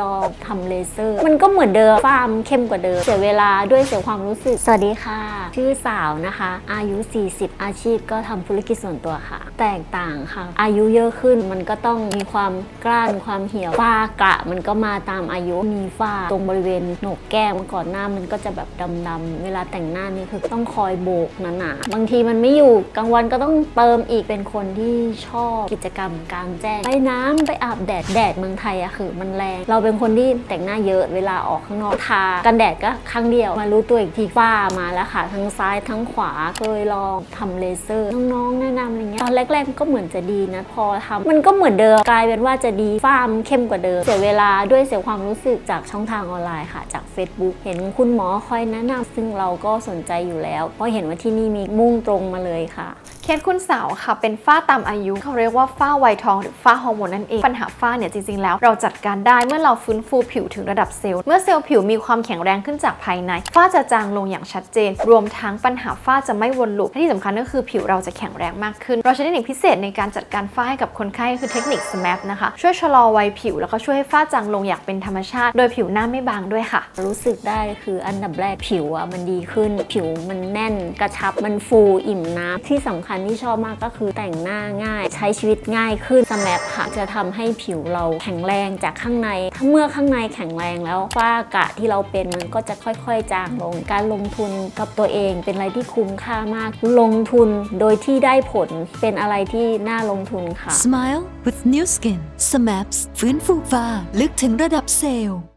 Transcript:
ลองทำเลเซอร์ มันก็เหมือนเดิมฟ้ามเข้มกว่าเดิม เสียเวลาด้วยเสียความรู้สึก สวัสดีค่ะ ชื่อสาวนะคะ อายุ 40 อาชีพก็ทำธุรกิจส่วนตัวค่ะ แตกต่างค่ะ อายุเยอะขึ้นมันก็ต้องมีความกล้านความเหี่ยวฝ้ากระมันก็มาตามอายุมีฝ้าตรงบริเวณโหนกแก้มก่อนหน้ามันก็จะแบบดำๆเวลาแต่งหน้านี่คือต้องคอยโบกหนาๆบางทีมันไม่อยู่กลางวันก็ต้องเติมอีกเป็นคนที่ชอบกิจกรรมกลางแจ้งไปน้ำไปอาบแดดแดดเมืองไทยอะคือมันแรงเราเป็นคนที่แต่งหน้าเยอะเวลาออกข้างนอกทากันแดดก็ครั้งเดียว มารู้ตัวอีกทีฝ้ามาแล้วค่ะ ทั้งซ้ายทั้งขวาเคยลองทำเลเซอร์น้องๆแนะนำอะไรเงี้ยตอนแรกๆก็เหมือนจะดีนะพอทำมันก็เหมือนเดิมกลายเป็นว่าจะดีฝ้ามเข้มกว่าเดิมเสียเวลาด้วยเสียความรู้สึกจากช่องทางออนไลน์ค่ะ จาก Facebook เห็นคุณหมอคอยแนะนำ ซึ่งเราก็สนใจอยู่แล้ว เพราะเห็นว่าที่นี่มีมุ่งตรงมาเลยค่ะ เคสคุณสาวค่ะ เป็นฝ้าตามอายุเขาเรียกว่าฝ้าวัยทองหรือฝ้าฮอร์โมนนั่นเอง ปัญหาฝ้าเนี่ยจริงๆ แล้วเราจัดการได้เมื่อเราฟื้นฟูผิวถึงระดับเซลล์ เมื่อเซลล์ผิวมีความแข็งแรงขึ้นจากภายใน ฝ้าจะจางลงอย่างชัดเจน รวมทั้งปัญหาฝ้าจะไม่วนลูปและที่สำคัญก็คือผิวเราจะแข็งแรงมากขึ้น เราใช้เทคนิคพิเศษในการจัดการฝ้าให้กับคนไข้คือเทคนิค SMAP นะคะ ช่วยชะลอวัยผิว แล้วก็ช่วยให้ฝ้าจางลงอย่างเป็นธรรมชาติ โดยผิวหน้าไม่บางด้วยค่ะ รู้สึกได้คืออันดับแรกผิวอะมันดีขึ้น ผิวมันแน่นกระชับมันฟูอิ่มน้ำที่สำคัญที่ชอบมากก็คือแต่งหน้าง่าย ใช้ชีวิตง่ายขึ้นสแมปค่ะจะทำให้ผิวเราแข็งแรงจากข้างใน ถ้าเมื่อข้างในแข็งแรงแล้วฝ้ากระที่เราเป็นมันก็จะค่อยๆ จางลง การลงทุนกับตัวเองเป็นอะไรที่คุ้มค่ามาก ลงทุนโดยที่ได้ผลเป็นอะไรที่น่าลงทุนค่ะ Smile with New Skin SMAPS ฟื้นฟูฟ้าลึกถึงระดับเซลล์